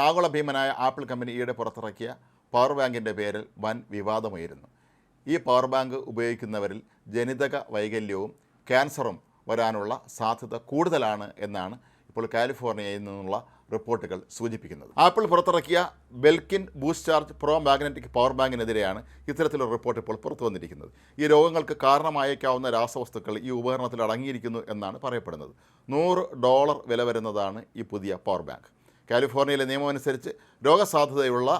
ആഗോള ഭീമനായ apple company ഈയിടെ പുറത്തിറക്കിയ പവർ ബാങ്കിന്റെ പേരിൽ വൻ വിവാദമായിരുന്നു. ഈ പവർ ബാങ്ക് ഉപയോഗിക്കുന്നവരിൽ ജനിതക വൈകല്യവും ക്യാൻസറും വരാനുള്ള സാധ്യത കൂടുതലാണ് എന്നാണ് ഇപ്പോൾ കാലിഫോർണിയയിൽ നിന്നുള്ള റിപ്പോർട്ടുകൾ സൂചിപ്പിക്കുന്നത്. ആപ്പിൾ പുറത്തിറക്കിയ Belkin Boost Charge Pro magnetic power ബാങ്കിനെതിരെയാണ് ഇത്തരത്തിലുള്ള റിപ്പോർട്ട് ഇപ്പോൾ പുറത്തു വന്നിരിക്കുന്നത്. ഈ രോഗങ്ങൾക്ക് കാരണമായേക്കാവുന്ന രാസവസ്തുക്കൾ ഈ ഉപകരണത്തിൽ അടങ്ങിയിരിക്കുന്നു എന്നാണ് പറയപ്പെടുന്നത്. നൂറ് ഡോളർ വില വരുന്നതാണ് ഈ പുതിയ പവർ ബാങ്ക്. കാലിഫോർണിയയിലെ നിയമമനുസരിച്ച് രോഗസാധ്യതയുള്ള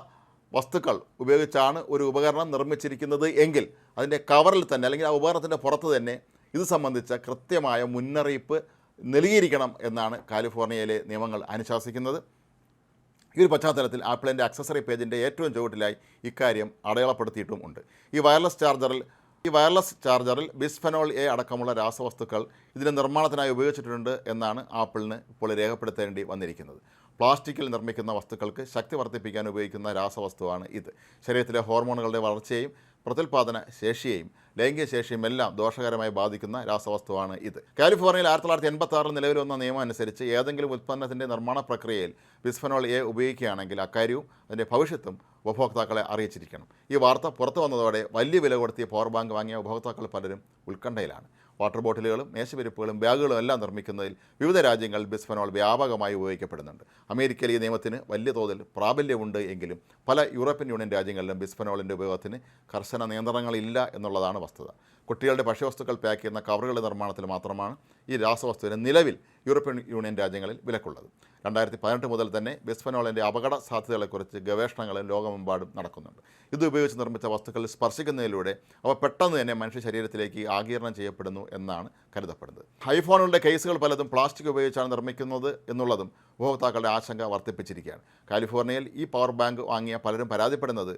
വസ്തുക്കൾ ഉപയോഗിച്ചാണ് ഒരു ഉപകരണം നിർമ്മിച്ചിരിക്കുന്നത് എങ്കിൽ അതിന്റെ കവറിൽ തന്നെ അല്ലെങ്കിൽ ആ ഉപകരണത്തിന്റെ പുറത്ത് തന്നെ ഇത് സംബന്ധിച്ച കൃത്യമായ മുന്നറിയിപ്പ് നൽകിയിരിക്കണം എന്നാണ് കാലിഫോർണിയയിലെ നിയമങ്ങൾ അനുശാസിക്കുന്നത്. ഈ ഒരു പശ്ചാത്തലത്തിൽ ആപ്പിളിന്റെ അക്സസറി പേജിന്റെ ഏറ്റവും ചുവട്ടിലായി ഇക്കാര്യം അടയാളപ്പെടുത്തിയിട്ടും ഉണ്ട്. ഈ വയർലെസ് ചാർജറിൽ ഈ വയർലെസ് ചാർജറിൽ ബിസ്ഫെനോൾ എ അടക്കമുള്ള രാസവസ്തുക്കൾ ഇതിന്റെ നിർമ്മാണത്തിനായി ഉപയോഗിച്ചിട്ടുണ്ട് എന്നാണ് ആപ്പിളിന് ഇപ്പോൾ രേഖപ്പെടുത്തേണ്ടി വന്നിരിക്കുന്നത്. പ്ലാസ്റ്റിക്കിൽ നിർമ്മിക്കുന്ന വസ്തുക്കൾക്ക് ശക്തി വർദ്ധിപ്പിക്കാൻ ഉപയോഗിക്കുന്ന രാസവസ്തുവാണ് ഇത്. ശരീരത്തിലെ ഹോർമോണുകളുടെ വളർച്ചയെയും പ്രത്യുൽപാദന ശേഷിയെയും ലൈംഗിക ശേഷിയും എല്ലാം ദോഷകരമായി ബാധിക്കുന്ന രാസവസ്തുവാണ് ഇത്. കാലിഫോർണിയയിൽ ആയിരത്തി തൊള്ളായിരത്തി എൺപത്തി ആറിൽ നിലവിൽ വന്ന നിയമം അനുസരിച്ച് ഏതെങ്കിലും ഉൽപ്പന്നത്തിന്റെ നിർമ്മാണ പ്രക്രിയയിൽ ബിസ്ഫനോൾ എ ഉപയോഗിക്കുകയാണെങ്കിൽ അക്കാര്യവും അതിന്റെ ഭവിഷ്യത്തും ഉപഭോക്താക്കളെ അറിയിച്ചിരിക്കണം. ഈ വാർത്ത പുറത്തു വന്നതോടെ വലിയ വില കൊടുത്തിയ പവർ ബാങ്ക് വാങ്ങിയ ഉപഭോക്താക്കൾ പലരും ഉത്കണ്ഠയിലാണ്. വാട്ടർ ബോട്ടിലുകളും മേശവിരിപ്പുകളും ബാഗുകളും എല്ലാം നിർമ്മിക്കുന്നതിൽ വിവിധ രാജ്യങ്ങൾ ബിസ്ഫനോൾ വ്യാപകമായി ഉപയോഗിക്കപ്പെടുന്നുണ്ട്. അമേരിക്കയിൽ ഈ നിയമത്തിന് വലിയ തോതിൽ പ്രാബല്യമുണ്ട് എങ്കിലും പല യൂറോപ്യൻ യൂണിയൻ രാജ്യങ്ങളിലും ബിസ്ഫനോളിന്റെ ഉപയോഗത്തിന് കർശന നിയന്ത്രണങ്ങളില്ല എന്നുള്ളതാണ് വസ്തുത. കുട്ടികളുടെ ഭക്ഷ്യവസ്തുക്കൾ പാക്ക് ചെയ്യുന്ന കവറുകളുടെ നിർമ്മാണത്തിൽ മാത്രമാണ് ഈ രാസവസ്തുവിന് നിലവിൽ യൂറോപ്യൻ യൂണിയൻ രാജ്യങ്ങളിൽ വിലക്കുള്ളത്. രണ്ടായിരത്തി പതിനെട്ട് മുതൽ തന്നെ ബിസ്ഫനോളിന്റെ അപകട സാധ്യതകളെക്കുറിച്ച് ഗവേഷണങ്ങൾ ലോകമെമ്പാടും നടക്കുന്നുണ്ട്. ഇത് ഉപയോഗിച്ച് നിർമ്മിച്ച വസ്തുക്കളിൽ സ്പർശിക്കുന്നതിലൂടെ അവ പെട്ടെന്ന് തന്നെ മനുഷ്യ ശരീരത്തിലേക്ക് ആകീരണം ചെയ്യപ്പെടുന്നു എന്നാണ് കരുതപ്പെടുന്നത്. ഐഫോണുകളുടെ കേസുകൾ പലതും പ്ലാസ്റ്റിക് ഉപയോഗിച്ചാണ് നിർമ്മിക്കുന്നത് എന്നുള്ളതും ഉപഭോക്താക്കളുടെ ആശങ്ക വർദ്ധിപ്പിച്ചിരിക്കുകയാണ്. കാലിഫോർണിയയിൽ ഈ പവർ ബാങ്ക് വാങ്ങിയ പലരും പരാതിപ്പെടുന്നത്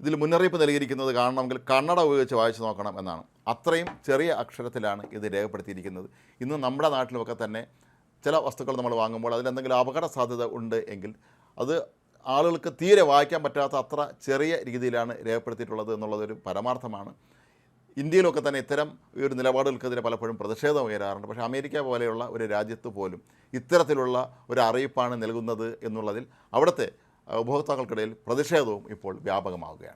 ഇതിൽ മുന്നറിയിപ്പ് നൽകിയിരിക്കുന്നത് കാണണമെങ്കിൽ കണ്ണട ഉപയോഗിച്ച് വായിച്ചു നോക്കണം എന്നാണ്. അത്രയും ചെറിയ അക്ഷരത്തിലാണ് ഇത് രേഖപ്പെടുത്തിയിരിക്കുന്നത്. ഇന്ന് നമ്മുടെ നാട്ടിലുമൊക്കെ തന്നെ ചില വസ്തുക്കൾ നമ്മൾ വാങ്ങുമ്പോൾ അതിലെന്തെങ്കിലും അപകട സാധ്യത ഉണ്ട് എങ്കിൽ അത് ആളുകൾക്ക് തീരെ വായിക്കാൻ പറ്റാത്ത അത്ര ചെറിയ രീതിയിലാണ് രേഖപ്പെടുത്തിയിട്ടുള്ളത് എന്നുള്ളതൊരു പരമാർത്ഥമാണ്. ഇന്ത്യയിലൊക്കെ തന്നെ ഇത്തരം ഒരു നിലപാടുകൾക്കെതിരെ പലപ്പോഴും പ്രതിഷേധം ഉയരാറുണ്ട്. പക്ഷേ അമേരിക്ക പോലെയുള്ള ഒരു രാജ്യത്ത് പോലും ഇത്തരത്തിലുള്ള ഒരു അറിയിപ്പാണ് നൽകുന്നത് എന്നുള്ളതിൽ അവിടുത്തെ ഉപഭോക്താക്കൾക്കിടയിൽ പ്രതിഷേധവും ഇപ്പോൾ വ്യാപകമാവുകയാണ്.